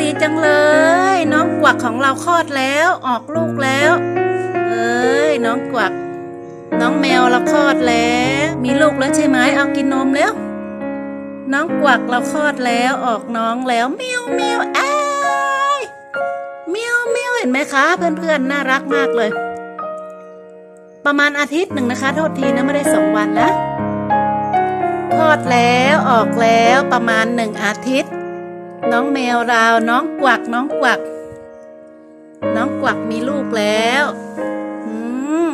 ดีจังเลย น้องกวักของเราคลอดแล้ว ออกลูกแล้ว เอ้ยน้องกวัก น้องแมวเราคลอดแล้ว มีลูกแล้วใช่ไหมเอากินนมแล้ว น้องกวักเราคลอดแล้วออกน้องแล้วเมียวเมียวอ้ยเมียวเมียวเห็นไหมคะเพื่อนๆน่ารักมากเลย ประมาณอาทิตย์หนึ่งนะคะ โทษทีนะไม่ได้สองวันนะคลอดแล้วออกแล้วประมาณหนึ่งอาทิตย์ น้องแมวเราน้องกวัก น้องกวัก น้องกวักมีลูกแล้วอืม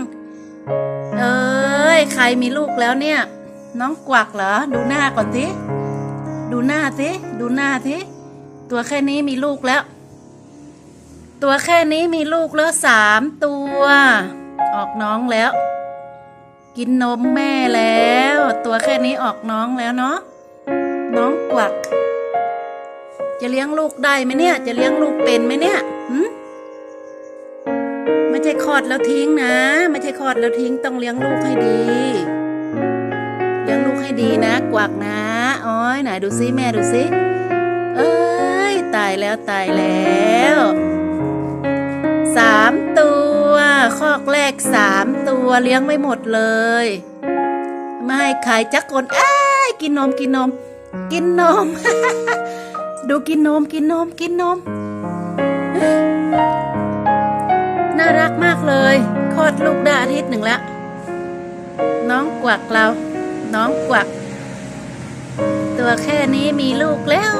เอ้ยใครมีลูกแล้วเนี่ย น้องกวักเหรอ ดูหน้าก่อนสิดูหน้าสิดูหน้าสิตัวแค่นี้มีลูกแล้ว ตัวแค่นี้มีลูกแล้วสามตัว ออกน้องแล้ว กินนมแม่แล้ว ตัวแค่นี้ออกน้องแล้วเนาะน้องกวัก จะเลี้ยงลูกได้ไหมเนี่ย จะเลี้ยงลูกเป็นไหมเนี่ยหืมไม่ใช่คลอดแล้วทิ้งนะ ไม่ใช่คลอดแล้วทิ้งต้องเลี้ยงลูกให้ดี เลี้ยงลูกให้ดีนะ กวักนะโอ้ยไหนดูซิแม่ดูซิเอ้ยตายแล้วตายแล้วสามตัวคอกแรกสามตัวเลี้ยงไม่หมดเลย ไม่ให้ใครจักคนอ้ายกินนมกินนม กินนม ดูกินนมกินนมกินนม น่ารักมากเลย คลอดลูกได้อาทิตย์หนึ่งแล้ว น้องกวักเรา น้องกวัก ตัวแค่นี้มีลูกแล้ว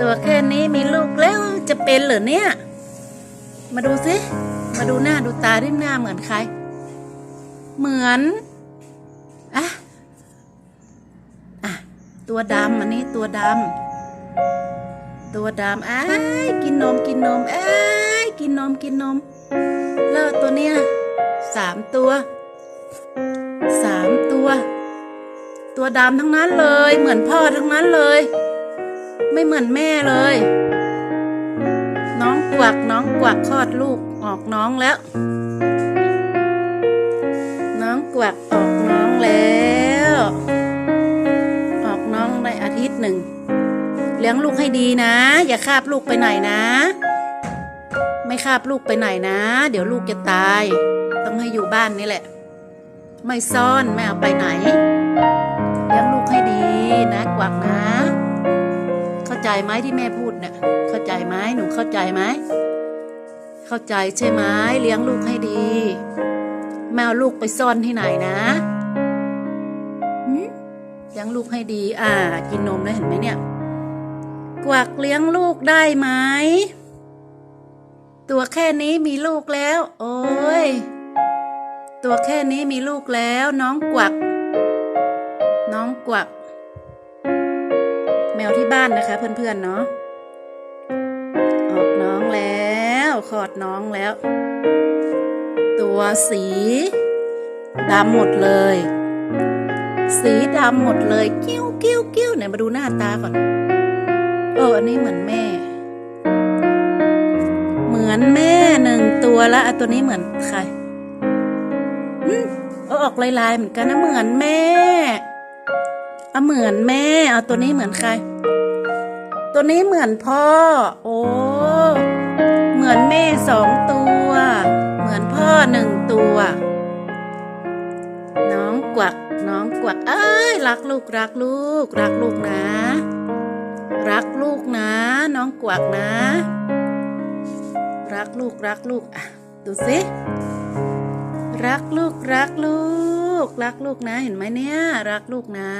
ตัวแค่นี้มีลูกแล้วจะเป็นเหรอเนี่ย มาดูสิ มาดูหน้าดูตาดิหน้าเหมือนใคร เหมือนอะอะ ตัวดำอันนี้ตัวดำตัวดำอ้กินนมกินนมอ้กินนมกินนมแล้วตัวเนี้ยสามตัวสามตัว ตัวดำทั้งนั้นเลย เหมือนพ่อทั้งนั้นเลย ไม่เหมือนแม่เลย น้องกวักน้องกวักคลอดลูกออกน้องแล้ว ดีนะ อย่าคาบลูกไปไหนนะ ไม่คาบลูกไปไหนนะ เดี๋ยวลูกจะตาย ต้องให้อยู่บ้านนี่แหละ ไม่ซ่อนไม่เอาไปไหนเลี้ยงลูกให้ดีนะกวักนะ เข้าใจไหมที่แม่พูดเนี่ยเข้าใจไหมหนูเข้าใจไหมเข้าใจใช่ไหมเลี้ยงลูกให้ดีแมเอาลูกไปซ่อนที่ไหนนะเลี้ยงลูกให้ดี อ่า กินนมแล้วเห็นไหมเนี่ย กวักเลี้ยงลูกได้ไหม ตัวแค่นี้มีลูกแล้ว โอ้ย ตัวแค่นี้มีลูกแล้ว น้องกวัก น้องกวัก แมวที่บ้านนะคะ เพื่อนๆเนาะออกน้องแล้วคลอดน้องแล้ว ตัวสีดำหมดเลย สีดำหมดเลย กิ้วกิ้วกิ้วไหนมาดูหน้าตาก่อน เอออันนี้เหมือนแม่ เหมือนแม่หนึ่งตัวแล้วอะตัวนี้เหมือนใครอืมเออออกลายๆเหมือนกันนะเหมือนแม่เอาเหมือนแม่เอาตัวนี้เหมือนใคร ตัวนี้เหมือนพ่อ โอ้เหมือนแม่สองตัว เหมือนพ่อหนึ่งตัว น้องกวักน้องกวักเอ้ยรักลูกรักลูก รักลูกนะ รักลูกนะ น้องกวักนะ รักลูกรักลูกอะดูสิรักลูกรักลูก รักลูกนะ เห็นไหมเนี่ย รักลูกนะ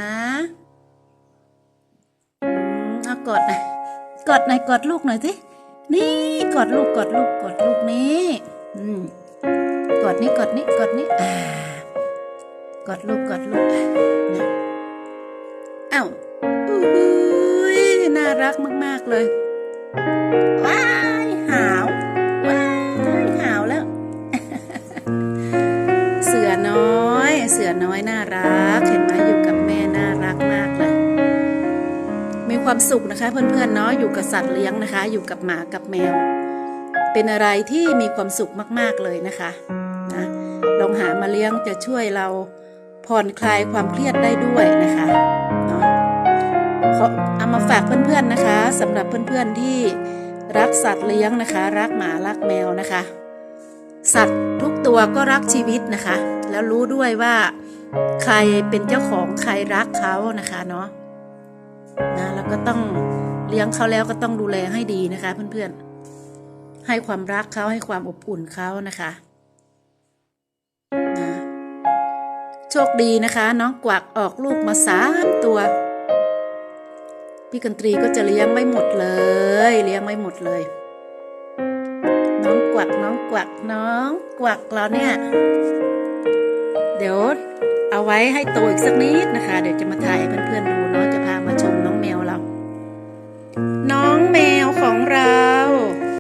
เอากอดหน่อยกอดหน่อยกอดลูกหน่อยสินี่กอดลูกกอดลูกกอดลูกนี่อืมกอดนี่กอดนี่กอดนี่อ่ากอดลูกกอดลูกนะเอ้าอุ้ารักมาก ๆ เลย ว้ายหาว ว้ายหาวแล้ว เสือน้อย เสือน้อยน่ารัก เห็นไหมอยู่กับแม่น่ารักมากเลย มีความสุขนะคะ เพื่อนๆเนาะอยู่กับสัตว์เลี้ยงนะคะ อยู่กับหมากับแมว เป็นอะไรที่มีความสุขมากๆเลยนะคะนะลองหามาเลี้ยงจะช่วยเราผ่อนคลายความเครียดได้ด้วยนะคะ เนาะขอเอามาฝากเพื่อนๆนะคะสำหรับเพื่อนๆที่รักสัตว์เลี้ยงนะคะ รักหมารักแมวนะคะ สัตว์ทุกตัวก็รักชีวิตนะคะ แล้วรู้ด้วยว่าใครเป็นเจ้าของใครรักเขานะคะเนาะนะแล้วก็ต้องเลี้ยงเขาแล้วก็ต้องดูแลให้ดีนะคะ เพื่อนๆ ให้ความรักเขาให้ความอบอุ่นเขานะคะนะโชคดีนะคะ น้องกวักออกลูกมาสามตัว พี่กันตรีก็จะเลี้ยงไม่หมดเลย เลี้ยงไม่หมดเลย น้องกวักน้องกวักน้องกวักเราเนี่ย เดี๋ยวเอาไว้ให้โตอีกสักนิดนะคะ เดี๋ยวจะมาถ่ายให้เพื่อนๆดู